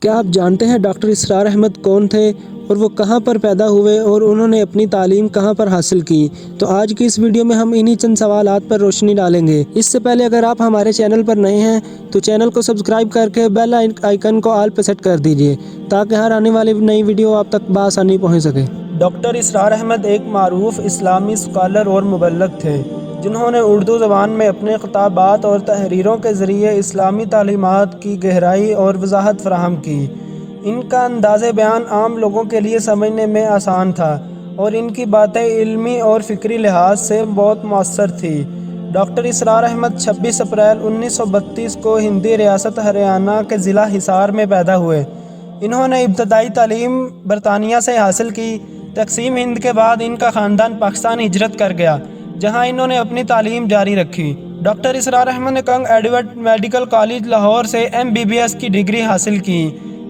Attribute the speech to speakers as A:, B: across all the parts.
A: کیا آپ جانتے ہیں ڈاکٹر اسرار احمد کون تھے اور وہ کہاں پر پیدا ہوئے اور انہوں نے اپنی تعلیم کہاں پر حاصل کی؟ تو آج کی اس ویڈیو میں ہم انہی چند سوالات پر روشنی ڈالیں گے۔ اس سے پہلے اگر آپ ہمارے چینل پر نئے ہیں، تو چینل کو سبسکرائب کر کے بیل آئیکن کو آل پہ سیٹ کر دیجیے، تاکہ ہر آنے والی نئی ویڈیو آپ تک بآسانی پہنچ سکے۔ ڈاکٹر اسرار احمد ایک معروف اسلامی اسکالر اور مبلغ تھے۔ جنہوں نے اردو زبان میں اپنے خطابات اور تحریروں کے ذریعے اسلامی تعلیمات کی گہرائی اور وضاحت فراہم کی۔ ان کا انداز بیان عام لوگوں کے لیے سمجھنے میں آسان تھا اور ان کی باتیں علمی اور فکری لحاظ سے بہت مؤثر تھی ڈاکٹر اسرار احمد چھبیس اپریل انیس سو بتیس کو ہندی ریاست ہریانہ کے ضلع حصار میں پیدا ہوئے۔ انہوں نے ابتدائی تعلیم برطانیہ سے حاصل کی۔ تقسیم ہند کے بعد ان کا خاندان پاکستان ہجرت کر گیا۔ جہاں انہوں نے اپنی تعلیم جاری رکھی۔ ڈاکٹر اسرار احمد نے King Edward medical college Lahore سے ایم بی بی ایس کی ڈگری حاصل کی۔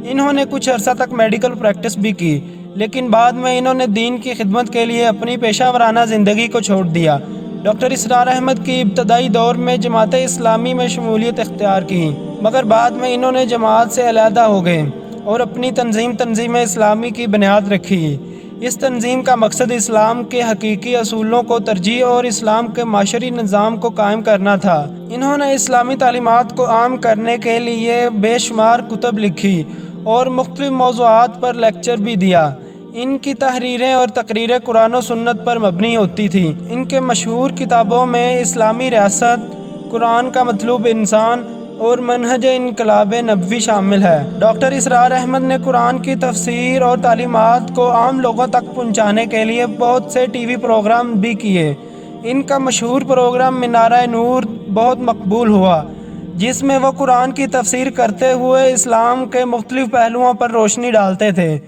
A: انہوں نے کچھ عرصہ تک میڈیکل پریکٹس بھی کی، لیکن بعد میں انہوں نے دین کی خدمت کے لیے اپنی پیشہ ورانہ زندگی کو چھوڑ دیا۔ ڈاکٹر اسرار احمد کی ابتدائی دور میں جماعت اسلامی میں شمولیت اختیار کی، مگر بعد میں انہوں نے جماعت سے علیحدہ ہو گئے اور اپنی تنظیم تنظیم اسلامی کی بنیاد رکھی۔ اس تنظیم کا مقصد اسلام کے حقیقی اصولوں کو ترجیح اور اسلام کے معاشری نظام کو قائم کرنا تھا۔ انہوں نے اسلامی تعلیمات کو عام کرنے کے لیے بے شمار کتب لکھی اور مختلف موضوعات پر لیکچر بھی دیا۔ ان کی تحریریں اور تقریریں قرآن و سنت پر مبنی ہوتی تھیں۔ ان کے مشہور کتابوں میں اسلامی ریاست، قرآن کا مطلوب انسان اور منہج انقلاب نبوی شامل ہے۔ ڈاکٹر اسرار احمد نے قرآن کی تفسیر اور تعلیمات کو عام لوگوں تک پہنچانے کے لیے بہت سے ٹی وی پروگرام بھی کیے۔ ان کا مشہور پروگرام منارہ نور بہت مقبول ہوا، جس میں وہ قرآن کی تفسیر کرتے ہوئے اسلام کے مختلف پہلوؤں پر روشنی ڈالتے تھے۔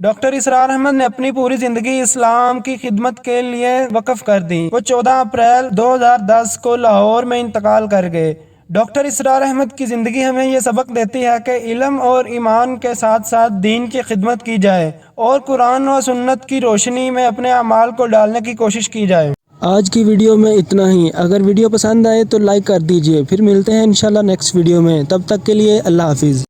A: ڈاکٹر اسرار احمد نے اپنی پوری زندگی اسلام کی خدمت کے لیے وقف کر دی۔ وہ چودہ اپریل دو ہزار دس کو لاہور میں انتقال کر گئے۔ ڈاکٹر اسرار احمد کی زندگی ہمیں یہ سبق دیتی ہے کہ علم اور ایمان کے ساتھ ساتھ دین کی خدمت کی جائے اور قرآن و سنت کی روشنی میں اپنے اعمال کو ڈالنے کی کوشش کی جائے۔ آج کی ویڈیو میں اتنا ہی۔ اگر ویڈیو پسند آئے تو لائک کر دیجیے۔ پھر ملتے ہیں انشاءاللہ نیکسٹ ویڈیو میں۔ تب تک کے لیے اللہ حافظ۔